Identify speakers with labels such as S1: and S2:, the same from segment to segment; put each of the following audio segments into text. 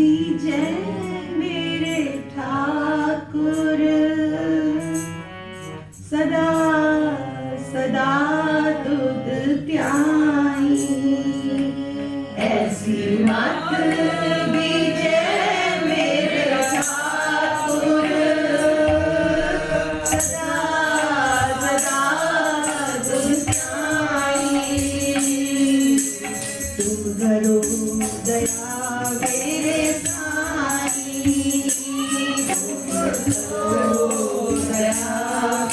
S1: विजय मेरे ठाकुर सदा सदा तुद त्याई ऐसी माता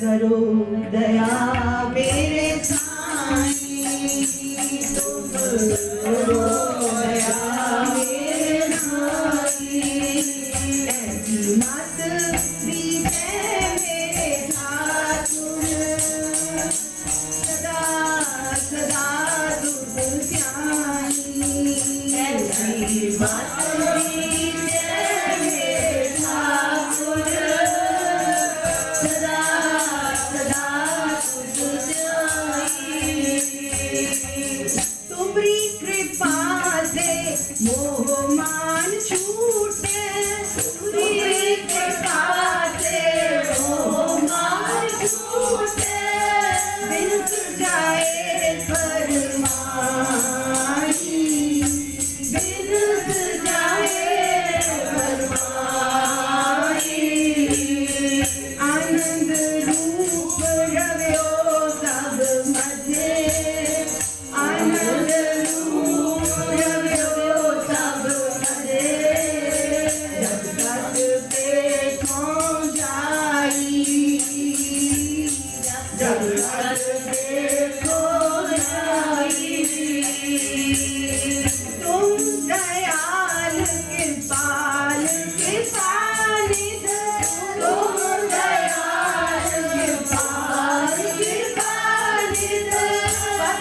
S1: करो दया मेरे Bye.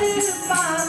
S1: in my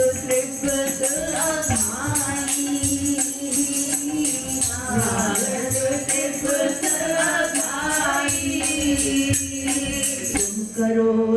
S1: 温柔。